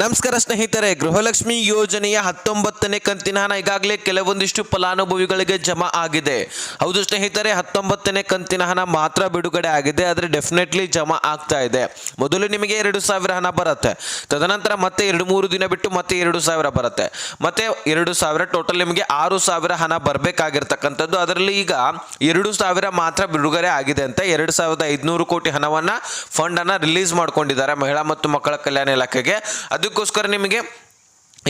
ನಮಸ್ಕಾರ ಸ್ನೇಹಿತರೆ, ಗೃಹಲಕ್ಷ್ಮಿ ಯೋಜನೆಯ ಹತ್ತೊಂಬತ್ತನೇ ಕಂತಿನ ಹಣ ಈಗಾಗಲೇ ಕೆಲವೊಂದಿಷ್ಟು ಫಲಾನುಭವಿಗಳಿಗೆ ಜಮಾ ಆಗಿದೆ. ಹೌದು ಸ್ನೇಹಿತರೆ, ಹತ್ತೊಂಬತ್ತನೇ ಕಂತಿನ ಹಣ ಮಾತ್ರ ಬಿಡುಗಡೆ ಆಗಿದೆ, ಆದರೆ ಡೆಫಿನೆಟ್ಲಿ ಜಮಾ ಆಗ್ತಾ ಇದೆ. ಮೊದಲು ನಿಮಗೆ ಎರಡು ಸಾವಿರ ಹಣ ಬರುತ್ತೆ. ತದನಂತರ ಮತ್ತೆ ಎರಡು ಮೂರು ದಿನ ಬಿಟ್ಟು ಮತ್ತೆ ಎರಡು ಸಾವಿರ ಬರುತ್ತೆ. ಮತ್ತೆ ಎರಡು ಸಾವಿರ, ಟೋಟಲ್ ನಿಮಗೆ ಆರು ಸಾವಿರ ಹಣ ಬರಬೇಕಾಗಿರ್ತಕ್ಕಂಥದ್ದು. ಅದರಲ್ಲಿ ಈಗ ಎರಡು ಸಾವಿರ ಮಾತ್ರ ಬಿಡುಗಡೆ ಆಗಿದೆ ಅಂತ ಎರಡು ಸಾವಿರದ ಐದುನೂರು ಕೋಟಿ ಹಣವನ್ನು ಫಂಡನ್ನು ರಿಲೀಸ್ ಮಾಡ್ಕೊಂಡಿದ್ದಾರೆ ಮಹಿಳಾ ಮತ್ತು ಮಕ್ಕಳ ಕಲ್ಯಾಣ ಇಲಾಖೆಗೆ. ಅದಕ್ಕೋಸ್ಕರ ನಿಮಗೆ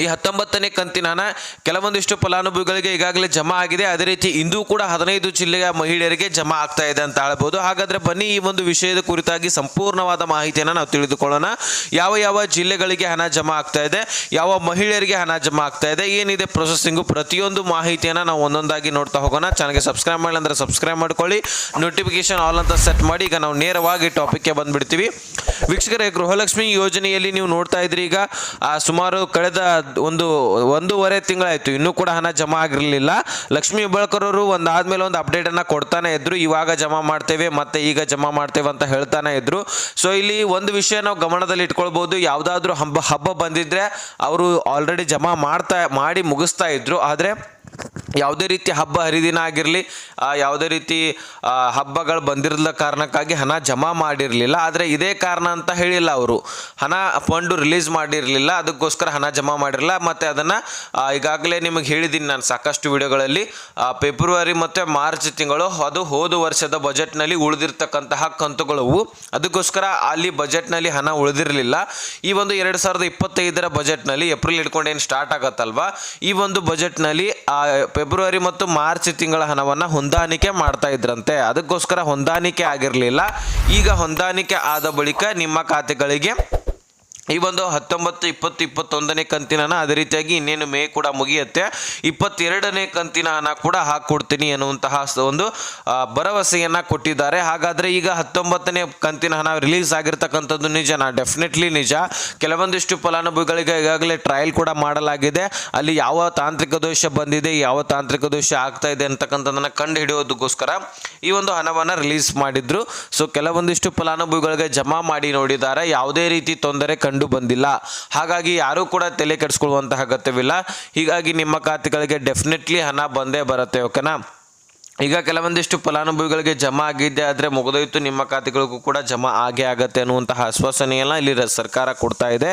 ಈ ಹತ್ತೊಂಬತ್ತನೇ ಕಂತಿನ ಹಣ ಕೆಲವೊಂದಿಷ್ಟು ಫಲಾನುಭವಿಗಳಿಗೆ ಈಗಾಗಲೇ ಜಮಾ ಆಗಿದೆ. ಅದೇ ರೀತಿ ಇಂದು ಕೂಡ ಹದಿನೈದು ಜಿಲ್ಲೆಯ ಮಹಿಳೆಯರಿಗೆ ಜಮಾ ಆಗ್ತಾ ಇದೆ ಅಂತ ಹೇಳ್ಬೋದು. ಹಾಗಾದ್ರೆ ಬನ್ನಿ ಈ ಒಂದು ವಿಷಯದ ಕುರಿತಾಗಿ ಸಂಪೂರ್ಣವಾದ ಮಾಹಿತಿಯನ್ನು ನಾವು ತಿಳಿದುಕೊಳ್ಳೋಣ. ಯಾವ ಯಾವ ಜಿಲ್ಲೆಗಳಿಗೆ ಹಣ ಜಮಾ ಆಗ್ತಾ ಇದೆ, ಯಾವ ಮಹಿಳೆಯರಿಗೆ ಹಣ ಜಮಾ ಆಗ್ತಾ ಇದೆ, ಏನಿದೆ ಪ್ರೊಸೆಸಿಂಗು ಪ್ರತಿಯೊಂದು ಮಾಹಿತಿಯನ್ನು ನಾವು ಒಂದೊಂದಾಗಿ ನೋಡ್ತಾ ಹೋಗೋಣ. ಚಾನಲ್ಗೆ ಸಬ್ಸ್ಕ್ರೈಬ್ ಮಾಡಿ ಅಂದ್ರೆ ಸಬ್ಸ್ಕ್ರೈಬ್ ಮಾಡ್ಕೊಳ್ಳಿ. ನೋಟಿಫಿಕೇಶನ್ ಆಲ್ ಅಂತ ಸೆಟ್ ಮಾಡಿ, ಈಗ ನಾವು ನೇರವಾಗಿ ಟಾಪಿಕ್ಗೆ ಬಂದ್ಬಿಡ್ತೀವಿ. ವೀಕ್ಷಕರೇ, ಗೃಹಲಕ್ಷ್ಮಿ ಯೋಜನೆಯಲ್ಲಿ ನೀವು ನೋಡ್ತಾ ಇದ್ರಿ ಈಗ. ಸುಮಾರು ಕಳೆದ ಒಂದು, ಒಂದೂವರೆ ತಿಂಗಳಾಯಿತು. ಇನ್ನೂ ಕೂಡ ಹಣ ಜಮಾ ಆಗಿರಲಿಲ್ಲ. ಲಕ್ಷ್ಮಿ ಹೆಬ್ಬಾಳ್ಕರ್ ಅವರು ಒಂದಾದ್ಮೇಲೆ ಒಂದು ಅಪ್ಡೇಟ್ ಅನ್ನ ಕೊಡ್ತಾನೆ ಇದ್ರು. ಇವಾಗ ಜಮಾ ಮಾಡ್ತೇವೆ, ಮತ್ತೆ ಈಗ ಜಮಾ ಮಾಡ್ತೇವೆ ಅಂತ ಹೇಳ್ತಾನೆ ಇದ್ರು. ಸೊ ಇಲ್ಲಿ ಒಂದು ವಿಷಯ ನಾವು ಗಮನದಲ್ಲಿ ಇಟ್ಕೊಳ್ಬಹುದು ಯಾವ್ದಾದ್ರು ಹಬ್ಬ ಹಬ್ಬ ಬಂದಿದ್ರೆ ಅವರು ಆಲ್ರೆಡಿ ಜಮಾ ಮಾಡ್ತಾ, ಮಾಡಿ ಮುಗಿಸ್ತಾ ಇದ್ರು. ಆದ್ರೆ ಯಾವುದೇ ರೀತಿ ಹಬ್ಬ ಹರಿದಿನ ಆಗಿರಲಿ ಯಾವುದೇ ರೀತಿ ಹಬ್ಬಗಳು ಬಂದಿರಲ್ಲ ಕಾರಣಕ್ಕಾಗಿ ಹಣ ಜಮಾ ಮಾಡಿರಲಿಲ್ಲ. ಆದರೆ ಇದೇ ಕಾರಣ ಅಂತ ಹೇಳಿಲ್ಲ ಅವರು. ಹಣ ಫಂಡು ರಿಲೀಸ್ ಮಾಡಿರಲಿಲ್ಲ, ಅದಕ್ಕೋಸ್ಕರ ಹಣ ಜಮಾ ಮಾಡಿರಲಿಲ್ಲ. ಮತ್ತು ಅದನ್ನು ಈಗಾಗಲೇ ನಿಮಗೆ ಹೇಳಿದ್ದೀನಿ ನಾನು ಸಾಕಷ್ಟು ವಿಡಿಯೋಗಳಲ್ಲಿ. ಫೆಬ್ರವರಿ ಮತ್ತು ಮಾರ್ಚ್ ತಿಂಗಳು, ಅದು ಹೋದ ವರ್ಷದ ಬಜೆಟ್ನಲ್ಲಿ ಉಳಿದಿರ್ತಕ್ಕಂತಹ ಕಂತುಗಳವು ಅದಕ್ಕೋಸ್ಕರ ಅಲ್ಲಿ ಬಜೆಟ್ನಲ್ಲಿ ಹಣ ಉಳಿದಿರಲಿಲ್ಲ. ಈ ಒಂದು ಎರಡು ಸಾವಿರದ ಇಪ್ಪತ್ತೈದರ ಬಜೆಟ್ನಲ್ಲಿ ಏಪ್ರಿಲ್ ಹಿಡ್ಕೊಂಡು ಏನು ಸ್ಟಾರ್ಟ್ ಆಗತ್ತಲ್ವ? ಈ ಒಂದು ಬಜೆಟ್ನಲ್ಲಿ ಫೆಬ್ರವರಿ ಮತ್ತು ಮಾರ್ಚ್ ತಿಂಗಳ ಹಣವನ್ನು ಹೊಂದಾಣಿಕೆ ಮಾಡ್ತಾ ಇದ್ರಂತೆ. ಅದಕ್ಕೋಸ್ಕರ ಹೊಂದಾಣಿಕೆ ಆಗಿರಲಿಲ್ಲ. ಈಗ ಹೊಂದಾಣಿಕೆ ಆದ ಬಳಿಕ ನಿಮ್ಮ ಖಾತೆಗಳಿಗೆ ಈ ಒಂದು ಹತ್ತೊಂಬತ್ತು ಇಪ್ಪತ್ತು ಇಪ್ಪತ್ತೊಂದನೇ ಕಂತಿನ ಅದೇ ರೀತಿಯಾಗಿ ಇನ್ನೇನು ಮೇ ಕೂಡ ಮುಗಿಯುತ್ತೆ. ಇಪ್ಪತ್ತೆರಡನೇ ಕಂತಿನ ಹಣ ಕೂಡ ಹಾಕ್ಕೊಡ್ತೀನಿ ಅನ್ನುವಂತಹ ಒಂದು ಭರವಸೆಯನ್ನು ಕೊಟ್ಟಿದ್ದಾರೆ. ಹಾಗಾದ್ರೆ ಈಗ ಹತ್ತೊಂಬತ್ತನೇ ಕಂತಿನ ಹಣ ರಿಲೀಸ್ ಆಗಿರ್ತಕ್ಕಂಥದ್ದು ನಿಜನಾ ಡೆಫಿನೆಟ್ಲಿ ನಿಜ. ಕೆಲವೊಂದಿಷ್ಟು ಫಲಾನುಭವಿಗಳಿಗೆ ಈಗಾಗಲೇ ಟ್ರಯಲ್ ಕೂಡ ಮಾಡಲಾಗಿದೆ. ಅಲ್ಲಿ ಯಾವ ತಾಂತ್ರಿಕ ದೋಷ ಬಂದಿದೆ, ಯಾವ ತಾಂತ್ರಿಕ ದೋಷ ಆಗ್ತಾ ಇದೆ ಅಂತಕ್ಕಂಥದ್ದನ್ನು ಕಂಡು ಹಿಡಿಯೋದಕ್ಕೋಸ್ಕರ ಈ ಒಂದು ಹಣವನ್ನು ರಿಲೀಸ್ ಮಾಡಿದ್ರು. ಸೊ ಕೆಲವೊಂದಿಷ್ಟು ಫಲಾನುಭವಿಗಳಿಗೆ ಜಮಾ ಮಾಡಿ ನೋಡಿದ್ದಾರೆ. ಯಾವುದೇ ರೀತಿ ತೊಂದರೆ ಬಂದಿಲ್ಲ. ಹಾಗಾಗಿ ಯಾರೂ ಕೂಡ ತಲೆ ಕೆಡಿಸ್ಕೊಳ್ಳುವಂತಹ ಅಗತ್ಯವಿಲ್ಲ. ಹೀಗಾಗಿ ನಿಮ್ಮ ಖಾತೆಗಳಿಗೆ ಡೆಫಿನೆಟ್ಲಿ ಹಣ ಬಂದೇ ಬರುತ್ತೆ, ಓಕೆನಾ? ಈಗ ಕೆಲವೊಂದಿಷ್ಟು ಫಲಾನುಭವಿಗಳಿಗೆ ಜಮಾ ಆಗಿದ್ದೆ ಆದರೆ ಮುಗಿದೋಯ್ತು, ನಿಮ್ಮ ಖಾತೆಗಳಿಗೂ ಕೂಡ ಜಮಾ ಆಗೇ ಆಗತ್ತೆ ಅನ್ನುವಂತಹ ಆಶ್ವಾಸನೆಯನ್ನ ಇಲ್ಲಿ ಸರ್ಕಾರ ಕೊಡ್ತಾ ಇದೆ.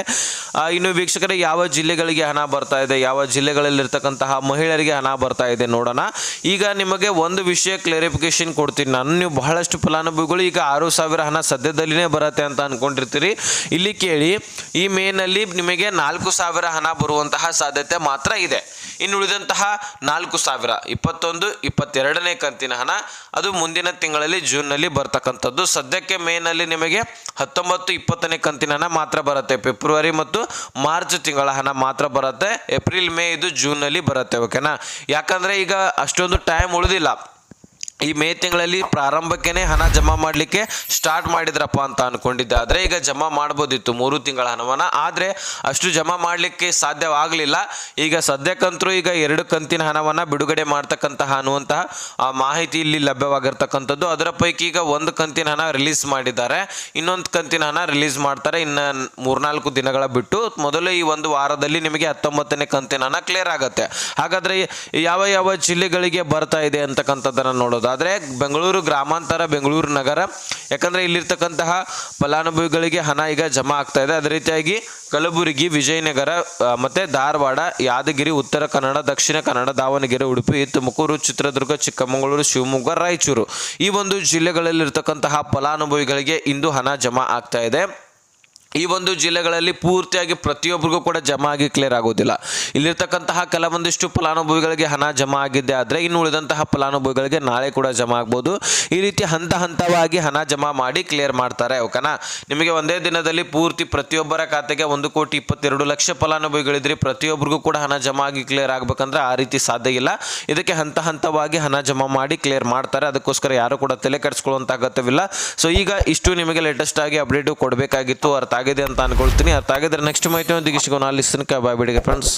ಇನ್ನು ವೀಕ್ಷಕರೇ, ಯಾವ ಜಿಲ್ಲೆಗಳಿಗೆ ಹಣ ಬರ್ತಾ ಇದೆ, ಯಾವ ಜಿಲ್ಲೆಗಳಲ್ಲಿರ್ತಕ್ಕಂತಹ ಮಹಿಳೆಯರಿಗೆ ಹಣ ಬರ್ತಾ ಇದೆ ನೋಡೋಣ. ಈಗ ನಿಮಗೆ ಒಂದು ವಿಷಯ ಕ್ಲಾರಿಫಿಕೇಶನ್ ಕೊಡ್ತೀನಿ. ನಾನು ನೀವು ಬಹಳಷ್ಟು ಫಲಾನುಭವಿಗಳು, ಈಗ ಆರು ಸಾವಿರ ಹಣ ಸದ್ಯದಲ್ಲಿನೇ ಬರುತ್ತೆ ಅಂತ ಅನ್ಕೊಂಡಿರ್ತೀರಿ. ಇಲ್ಲಿ ಕೇಳಿ, ಈ ಮೇನಲ್ಲಿ ನಿಮಗೆ ನಾಲ್ಕು ಸಾವಿರ ಹಣ ಬರುವಂತಹ ಸಾಧ್ಯತೆ ಮಾತ್ರ ಇದೆ. ಇನ್ನು ಉಳಿದಂತಹ ನಾಲ್ಕು ಸಾವಿರ, ಇಪ್ಪತ್ತೊಂದು, ಇಪ್ಪತ್ತೆರಡನೇ ಕಂತಿನ ಹಣ, ಅದು ಮುಂದಿನ ತಿಂಗಳಲ್ಲಿ ಜೂನ್ನಲ್ಲಿ ಬರ್ತಕ್ಕಂಥದ್ದು. ಸದ್ಯಕ್ಕೆ ಮೇನಲ್ಲಿ ನಿಮಗೆ ಹತ್ತೊಂಬತ್ತು ಇಪ್ಪತ್ತನೇ ಕಂತಿನ ಹಣ ಮಾತ್ರ ಬರುತ್ತೆ. ಫೆಬ್ರವರಿ ಮತ್ತು ಮಾರ್ಚ್ ತಿಂಗಳ ಹಣ ಮಾತ್ರ ಬರುತ್ತೆ. ಏಪ್ರಿಲ್, ಮೇ ಇದು ಜೂನ್ನಲ್ಲಿ ಬರುತ್ತೆ ಓಕೆನಾ ಯಾಕಂದರೆ ಈಗ ಅಷ್ಟೊಂದು ಟೈಮ್ ಉಳಿದಿಲ್ಲ. ಈ ಮೇ ತಿಂಗಳಲ್ಲಿ ಪ್ರಾರಂಭಕ್ಕೇನೆ ಹಣ ಜಮಾ ಮಾಡಲಿಕ್ಕೆ ಸ್ಟಾರ್ಟ್ ಮಾಡಿದ್ರಪ್ಪ ಅಂತ ಅನ್ಕೊಂಡಿದ್ದೆ. ಆದರೆ ಈಗ ಜಮಾ ಮಾಡ್ಬೋದಿತ್ತು, ಮೂರು ತಿಂಗಳ ಹಣವನ್ನು. ಆದರೆ ಅಷ್ಟು ಜಮಾ ಮಾಡಲಿಕ್ಕೆ ಸಾಧ್ಯವಾಗಲಿಲ್ಲ. ಈಗ ಸದ್ಯಕ್ಕಂತರೂ ಈಗ ಎರಡು ಕಂತಿನ ಹಣವನ್ನು ಬಿಡುಗಡೆ ಮಾಡ್ತಕ್ಕಂತಹ ಅನ್ನುವಂತಹ ಮಾಹಿತಿ ಇಲ್ಲಿ ಲಭ್ಯವಾಗಿರ್ತಕ್ಕಂಥದ್ದು. ಅದರ ಪೈಕಿ ಈಗ ಒಂದು ಕಂತಿನ ಹಣ ರಿಲೀಸ್ ಮಾಡಿದ್ದಾರೆ. ಇನ್ನೊಂದು ಕಂತಿನ ಹಣ ರಿಲೀಸ್ ಮಾಡ್ತಾರೆ ಇನ್ನು ಮೂರ್ನಾಲ್ಕು ದಿನಗಳ ಬಿಟ್ಟು. ಮೊದಲು ಈ ಒಂದು ವಾರದಲ್ಲಿ ನಿಮಗೆ ಹತ್ತೊಂಬತ್ತನೇ ಕಂತಿನ ಹಣ ಕ್ಲಿಯರ್ ಆಗುತ್ತೆ. ಹಾಗಾದರೆ ಯಾವ ಯಾವ ಜಿಲ್ಲೆಗಳಿಗೆ ಬರ್ತಾ ಇದೆ ಅಂತಕ್ಕಂಥದ್ದನ್ನು ನೋಡೋದಾದ್ರೆ ಬೆಂಗಳೂರು ಗ್ರಾಮಾಂತರ, ಬೆಂಗಳೂರು ನಗರ, ಯಾಕಂದರೆ ಇಲ್ಲಿರ್ತಕ್ಕಂತಹ ಫಲಾನುಭವಿಗಳಿಗೆ ಹಣ ಈಗ ಜಮಾ ಆಗ್ತಾ ಇದೆ. ಅದೇ ರೀತಿಯಾಗಿ ಕಲಬುರಗಿ, ವಿಜಯನಗರ ಮತ್ತೆ ಧಾರವಾಡ, ಯಾದಗಿರಿ, ಉತ್ತರ ಕನ್ನಡ, ದಕ್ಷಿಣ ಕನ್ನಡ, ದಾವಣಗೆರೆ, ಉಡುಪಿ, ತುಮಕೂರು, ಚಿತ್ರದುರ್ಗ, ಚಿಕ್ಕಮಗಳೂರು, ಶಿವಮೊಗ್ಗ, ರಾಯಚೂರು ಈ ಒಂದು ಜಿಲ್ಲೆಗಳಲ್ಲಿರ್ತಕ್ಕಂತಹ ಫಲಾನುಭವಿಗಳಿಗೆ ಇಂದು ಹಣ ಜಮಾ ಆಗ್ತಾ ಇದೆ. ಈ ಒಂದು ಜಿಲ್ಲೆಗಳಲ್ಲಿ ಪೂರ್ತಿಯಾಗಿ ಪ್ರತಿಯೊಬ್ಬರಿಗೂ ಕೂಡ ಜಮಾ ಆಗಿ ಕ್ಲಿಯರ್ ಆಗೋದಿಲ್ಲ. ಇಲ್ಲಿರ್ತಕ್ಕಂತಹ ಕೆಲವೊಂದಿಷ್ಟು ಫಲಾನುಭವಿಗಳಿಗೆ ಹಣ ಜಮಾ ಆಗಿದ್ದೆ ಆದರೆ ಇನ್ನು ಉಳಿದಂತಹ ಫಲಾನುಭವಿಗಳಿಗೆ ನಾಳೆ ಕೂಡ ಜಮಾ ಆಗ್ಬೋದು. ಈ ರೀತಿ ಹಂತ ಹಂತವಾಗಿ ಹಣ ಜಮಾ ಮಾಡಿ ಕ್ಲಿಯರ್ ಮಾಡ್ತಾರೆ, ಓಕೆನಾ? ನಿಮಗೆ ಒಂದೇ ದಿನದಲ್ಲಿ ಪೂರ್ತಿ ಪ್ರತಿಯೊಬ್ಬರ ಖಾತೆಗೆ ಒಂದು ಕೋಟಿ ಇಪ್ಪತ್ತೆರಡು ಲಕ್ಷ ಫಲಾನುಭವಿಗಳಿದ್ರೆ ಪ್ರತಿಯೊಬ್ಬರಿಗೂ ಕೂಡ ಹಣ ಜಮಾ ಆಗಿ ಕ್ಲಿಯರ್ ಆಗಬೇಕಂದ್ರೆ ಆ ರೀತಿ ಸಾಧ್ಯ ಇಲ್ಲ. ಇದಕ್ಕೆ ಹಂತ ಹಂತವಾಗಿ ಹಣ ಜಮಾ ಮಾಡಿ ಕ್ಲಿಯರ್ ಮಾಡ್ತಾರೆ, ಅದಕ್ಕೋಸ್ಕರ ಯಾರು ಕೂಡ ತಲೆ ಕೆಡಿಸ್ಕೊಳ್ಳುವಂಥ ಅಗತ್ಯವಿಲ್ಲ. ಸೊ ಈಗ ಇಷ್ಟು ನಿಮಗೆ ಲೇಟೆಸ್ಟ್ ಆಗಿ ಅಪ್ಡೇಟು ಕೊಡಬೇಕಾಗಿತ್ತು, ಅರ್ಥ ಆಗಿದೆ ಅಂತ ಅನ್ಕೊಳ್ತೀನಿ. ಅರ್ಥ ಆಗಿದ್ರೆ ನೆಕ್ಸ್ಟ್ ಮಾಹಿತಿ ಒಂದಿಗೆ ಸಿಗೋಣ. ಅಲ್ಲಿ ಬಾಯ್ ಬಿಡಿಗೆ ಫ್ರೆಂಡ್ಸ್